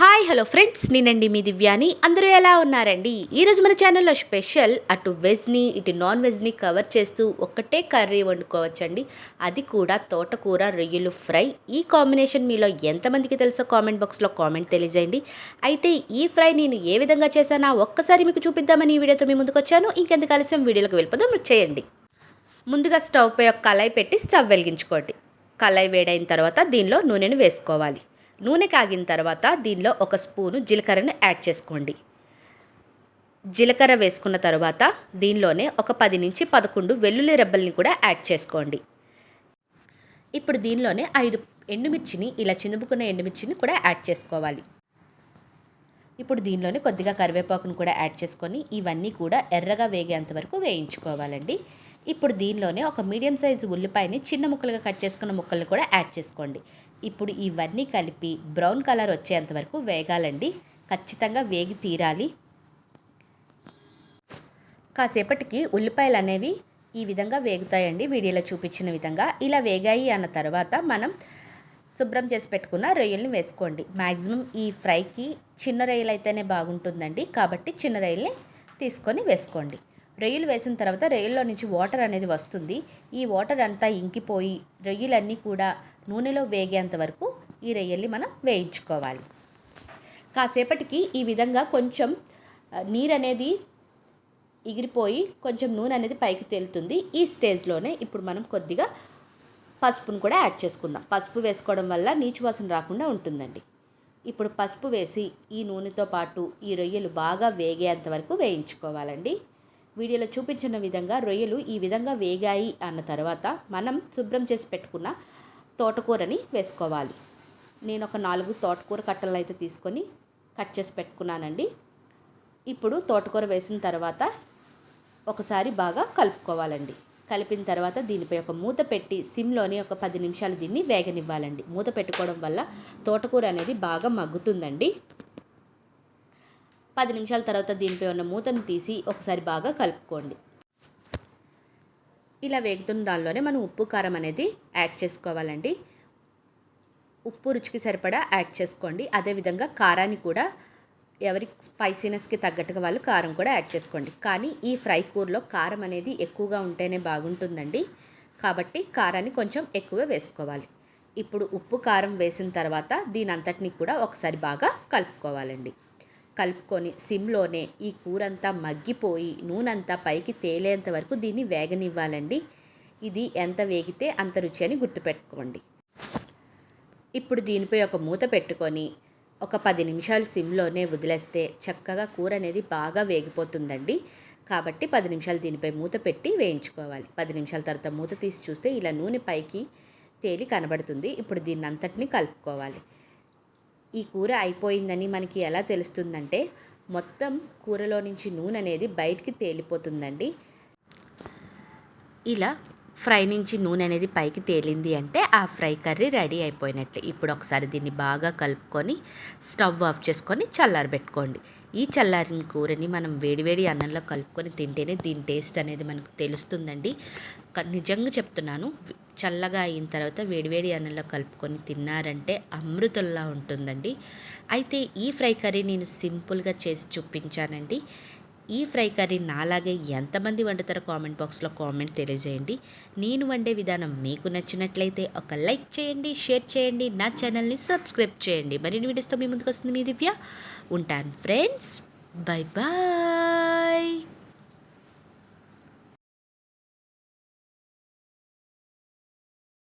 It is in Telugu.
హాయ్ హలో ఫ్రెండ్స్ నేనండి మీ దివ్యాని. అందరూ ఎలా ఉన్నారండి? ఈరోజు మన ఛానల్లో స్పెషల్ అటు వెజ్ని ఇటు నాన్ వెజ్ని కవర్ చేస్తూ ఒక్కటే కర్రీ వండుకోవచ్చండి. అది కూడా తోటకూర రొయ్యలు ఫ్రై. ఈ కాంబినేషన్ మీలో ఎంతమందికి తెలుసో కామెంట్ బాక్స్లో కామెంట్ తెలియజేయండి. అయితే ఈ ఫ్రై నేను ఏ విధంగా చేశానా ఒక్కసారి మీకు చూపిద్దామని ఈ వీడియోతో మీ ముందుకు వచ్చాను. ఇంకెందుకు ఆలస్యం? వీడియోలోకి వెళ్ళిపోదాం. చేయండి. ముందుగా స్టవ్ పై ఒక కళాయి పెట్టి స్టవ్ వెలిగించుకోండి. కళాయి వేడైన తర్వాత దీనిలో నూనెను వేసుకోవాలి. నూనె కాగిన తర్వాత దీనిలో ఒక స్పూను జీలకర్రను యాడ్ చేసుకోండి. జీలకర్ర వేసుకున్న తర్వాత దీనిలోనే ఒక పది నుంచి పదకొండు వెల్లుల్లి రెబ్బల్ని కూడా యాడ్ చేసుకోండి. ఇప్పుడు దీనిలోనే ఐదు ఎండుమిర్చిని ఇలా చినుపుకున్న ఎండుమిర్చిని కూడా యాడ్ చేసుకోవాలి. ఇప్పుడు దీనిలోనే కొద్దిగా కరివేపాకును కూడా యాడ్ చేసుకొని ఇవన్నీ కూడా ఎర్రగా వేగేంత వరకు వేయించుకోవాలండి. ఇప్పుడు దీనిలోనే ఒక మీడియం సైజు ఉల్లిపాయని చిన్న ముక్కలుగా కట్ చేసుకున్న ముక్కలు కూడా యాడ్ చేసుకోండి. ఇప్పుడు ఇవన్నీ కలిపి బ్రౌన్ కలర్ వచ్చేంత వరకు వేగాలండి. ఖచ్చితంగా వేగి తీరాలి. కాసేపటికి ఉల్లిపాయలు అనేవి ఈ విధంగా వేగుతాయండి. వీడియోలో చూపించిన విధంగా ఇలా వేగాయి అన్న తర్వాత మనం శుభ్రం చేసి పెట్టుకున్న రొయ్యల్ని వేసుకోండి. మ్యాక్సిమం ఈ ఫ్రైకి చిన్న రొయ్యలు అయితేనే బాగుంటుందండి. కాబట్టి చిన్న రొయ్యల్ని తీసుకొని వేసుకోండి. రొయ్యలు వేసిన తర్వాత రొయ్యల్లో నుంచి వాటర్ అనేది వస్తుంది. ఈ వాటర్ అంతా ఇంకిపోయి రొయ్యలన్నీ కూడా నూనెలో వేగేంత వరకు ఈ రొయ్యల్ని మనం వేయించుకోవాలి. కాసేపటికి ఈ విధంగా కొంచెం నీరు అనేది ఎగిరిపోయి కొంచెం నూనె అనేది పైకి తేలుతుంది. ఈ స్టేజ్లోనే ఇప్పుడు మనం కొద్దిగా పసుపును కూడా యాడ్ చేసుకుందాం. పసుపు వేసుకోవడం వల్ల నీచు వాసన రాకుండా ఉంటుందండి. ఇప్పుడు పసుపు వేసి ఈ నూనెతో పాటు ఈ రొయ్యలు బాగా వేగేంత వరకు వేయించుకోవాలండి. వీడియోలో చూపించిన విధంగా రొయ్యలు ఈ విధంగా వేగాయి అన్న తర్వాత మనం శుభ్రం చేసి పెట్టుకున్న తోటకూరని వేసుకోవాలి. నేను ఒక నాలుగు తోటకూర కట్టలు అయితే తీసుకొని కట్ చేసి పెట్టుకున్నానండి. ఇప్పుడు తోటకూర వేసిన తర్వాత ఒకసారి బాగా కలుపుకోవాలండి. కలిపిన తర్వాత దీనిపై ఒక మూత పెట్టి సిమ్లోని ఒక పది నిమిషాలు దీన్ని వేగనివ్వాలండి. మూత పెట్టుకోవడం వల్ల తోటకూర అనేది బాగా మగ్గుతుందండి. పది నిమిషాల తర్వాత దీనిపై ఉన్న మూతను తీసి ఒకసారి బాగా కలుపుకోండి. ఇలా వేగుతున్న దానిలోనే మనం ఉప్పు కారం అనేది యాడ్ చేసుకోవాలండి. ఉప్పు రుచికి సరిపడా యాడ్ చేసుకోండి. అదేవిధంగా కారాన్ని కూడా ఎవరి స్పైసీనెస్కి తగ్గట్టుగా వాళ్ళు కారం కూడా యాడ్ చేసుకోండి. కానీ ఈ ఫ్రై కూరలో కారం అనేది ఎక్కువగా ఉంటేనే బాగుంటుందండి. కాబట్టి కారాన్ని కొంచెం ఎక్కువ వేసుకోవాలి. ఇప్పుడు ఉప్పు కారం వేసిన తర్వాత దీని అంతటిని కూడా ఒకసారి బాగా కలుపుకోవాలండి. కలుపుకొని సిమ్లోనే ఈ కూరంతా మగ్గిపోయి నూనంతా పైకి తేలేంత వరకు దీన్ని వేగనివ్వాలండి. ఇది ఎంత వేగితే అంత రుచి అని గుర్తుపెట్టుకోండి. ఇప్పుడు దీనిపై ఒక మూత పెట్టుకొని ఒక పది నిమిషాలు సిమ్లోనే వదిలేస్తే చక్కగా కూర అనేది బాగా వేగిపోతుందండి. కాబట్టి పది నిమిషాలు దీనిపై మూత పెట్టి వేయించుకోవాలి. పది నిమిషాల తర్వాత మూత తీసి చూస్తే ఇలా నూనె పైకి తేలి కనబడుతుంది. ఇప్పుడు దీన్ని అంతటిని కలుపుకోవాలి. ఈ కూర అయిపోయిందని మనకి ఎలా తెలుస్తుందంటే మొత్తం కూరలో నుంచి నూనె అనేది బయటికి తేలిపోతుందండి. ఇలా ఫ్రై నుంచి నూనె అనేది పైకి తేలింది అంటే ఆ ఫ్రై కర్రీ రెడీ అయిపోయినట్లే. ఇప్పుడు ఒకసారి దీన్ని బాగా కలుపుకొని స్టవ్ ఆఫ్ చేసుకొని చల్లారబెట్టుకోండి ఈ చల్లారిన కూరని మనం వేడివేడి అన్నంలో కలుపుకొని తింటేనే దీని టేస్ట్ అనేది మనకు తెలుస్తుందండి. నిజంగా చెప్తున్నాను. చల్లగా అయిన తర్వాత వేడివేడి అన్నంలో కలుపుకొని తిన్నారంటే అమృతంలా ఉంటుందండి. అయితే ఈ ఫ్రై కర్రీ నేను సింపుల్గా చేసి చూపించానండి. ఈ ఫ్రై కర్రీ నాలాగే ఎంతమంది వండుతారో కామెంట్ బాక్స్లో కామెంట్ తెలియజేయండి. నేను వండే విధానం మీకు నచ్చినట్లయితే ఒక లైక్ చేయండి షేర్ చేయండి నా ఛానల్ని సబ్స్క్రైబ్ చేయండి. మరిన్ని వీడియోస్తో మీ ముందుకు వస్తుంది మీ దివ్య. ఉంటాను ఫ్రెండ్స్. Bye bye.